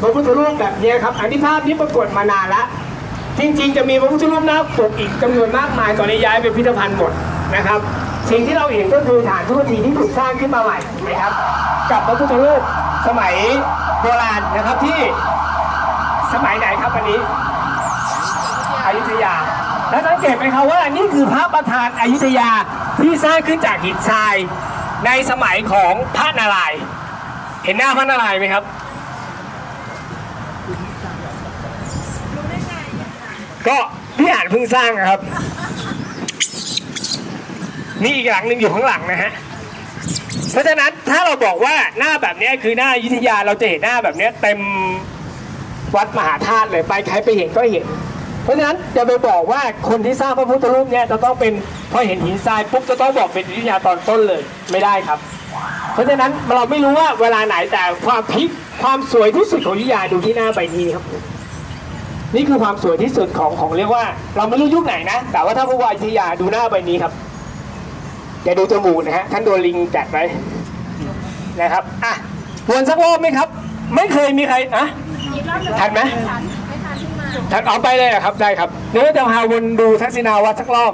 พระพุทธรูปแบบนี้ครับอันนี้ภาพนี้ปรากฏมานานแล้วจริงๆ จะมีพระพุทธรูปหน้าปกอีกจำนวนมากมายตอนนี้ย้ายไปพิพิธภัณฑ์หมดนะครับ สิ่งที่เราเห็นก็คือฐานทุกทีที่ถูกสร้างขึ้นมาใหม่นะครับ กับพระพุทธรูปสมัยโบราณนะครับที่สมัยไหนครับอันนี้อยุธยา แล้วสังเกตไหมครับว่านี่คือพระประธานอยุธยาที่สร้างขึ้นจากหินทรายในสมัยของพระนารายณ์เห็นหน้าพระนารายณ์ไหมครับ ก็พี่อ่านเพิ่งสร้างนะครับ นี่อีกหลังหนึ่งอยู่ข้างหลังนะฮะเพราะฉะนั้นถ้าเราบอกว่าหน้าแบบนี้คือหน้ายุทธยาเราจะเห็นหน้าแบบนี้เต็มวัดมหาธาตุเลยไปใครไปเห็นก็เห็น เพราะฉะนั้นจะไปบอกว่าคนที่สร้างพระพุทธรูปเนี่ยจะต้องเป็นพอเห็นหินทรายปุ๊บจะต้องบอกเป็นยุทธยาตอนต้นเลยไม่ได้ครับ เพราะฉะนั้นเราไม่รู้ว่าเวลาไหนแต่ความพลิกความสวยที่สุดของอยุธยาดูที่หน้าใบนี้ครับ นี่คือความสวยที่สุดของของเรียกว่า เราไม่รู้ยุคไหนนะ แต่ว่าถ้าผู้ว่าอยุธยาดูหน้าใบนี้ครับอย่าดูจมูกนะฮะท่านโดนลิงจัดไว้นะครับอะวนสักรอบไหมครับ ไม่เคยมีใครนะทันไหมทันออกไปเลยเหรอครับได้ครับเดี๋ยวจะพาวนดูทักษิณาวัดสักรอบ